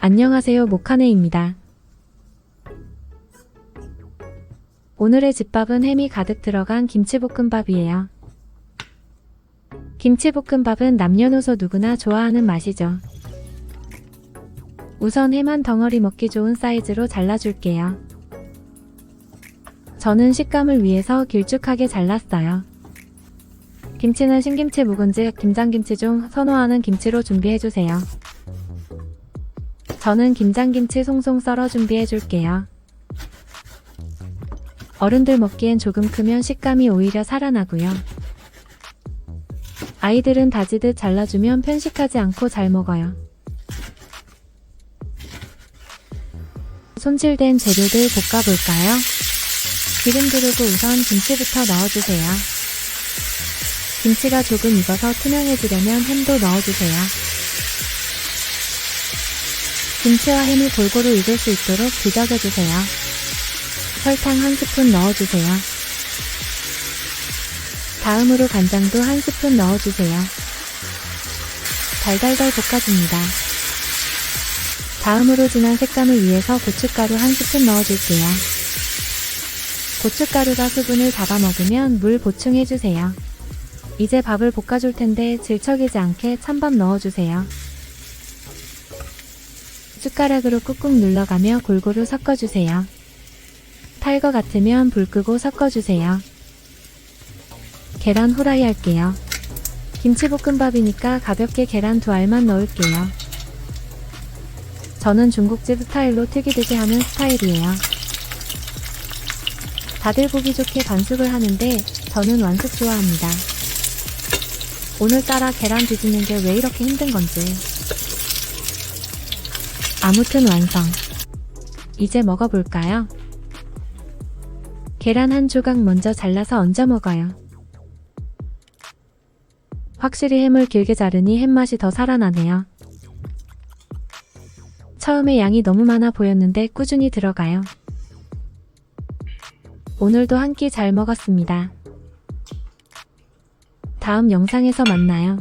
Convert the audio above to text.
안녕하세요 모카네입니다. 오늘의 집밥은 햄이 가득 들어간 김치볶음밥이에요. 김치볶음밥은 남녀노소 누구나 좋아하는 맛이죠. 우선 햄 한 덩어리 먹기 좋은 사이즈로 잘라줄게요. 저는 식감을 위해서 길쭉하게 잘랐어요. 김치는 신김치 묵은지, 김장김치 중 선호하는 김치로 준비해주세요. 저는 김장김치 송송 썰어 준비해줄게요. 어른들 먹기엔 조금 크면 식감이 오히려 살아나고요. 아이들은 다지듯 잘라주면 편식하지 않고 잘 먹어요. 손질된 재료들 볶아볼까요? 기름 두르고 우선 김치부터 넣어주세요. 김치가 조금 익어서 투명해지려면 햄도 넣어주세요. 김치와 햄이 골고루 익을 수 있도록 뒤적여주세요. 설탕 한 스푼 넣어주세요. 다음으로 간장도 한 스푼 넣어주세요. 달달달 볶아줍니다. 다음으로 진한 색감을 위해서 고춧가루 한 스푼 넣어줄게요. 고춧가루가 수분을 잡아먹으면 물 보충해주세요. 이제 밥을 볶아줄 텐데 질척이지 않게 찬밥 넣어주세요. 숟가락으로 꾹꾹 눌러가며 골고루 섞어주세요. 탈 것 같으면 불 끄고 섞어주세요. 계란 후라이 할게요. 김치볶음밥이니까 가볍게 계란 두 알만 넣을게요. 저는 중국집 스타일로 튀기듯이 하는 스타일이에요. 다들 보기 좋게 반숙을 하는데 저는 완숙 좋아합니다. 오늘따라 계란 뒤집는 게 왜 이렇게 힘든 건지. 아무튼 완성. 이제 먹어볼까요? 계란 한 조각 먼저 잘라서 얹어 먹어요. 확실히 햄을 길게 자르니 햄맛이 더 살아나네요. 처음에 양이 너무 많아 보였는데 꾸준히 들어가요. 오늘도 한 끼 잘 먹었습니다. 다음 영상에서 만나요.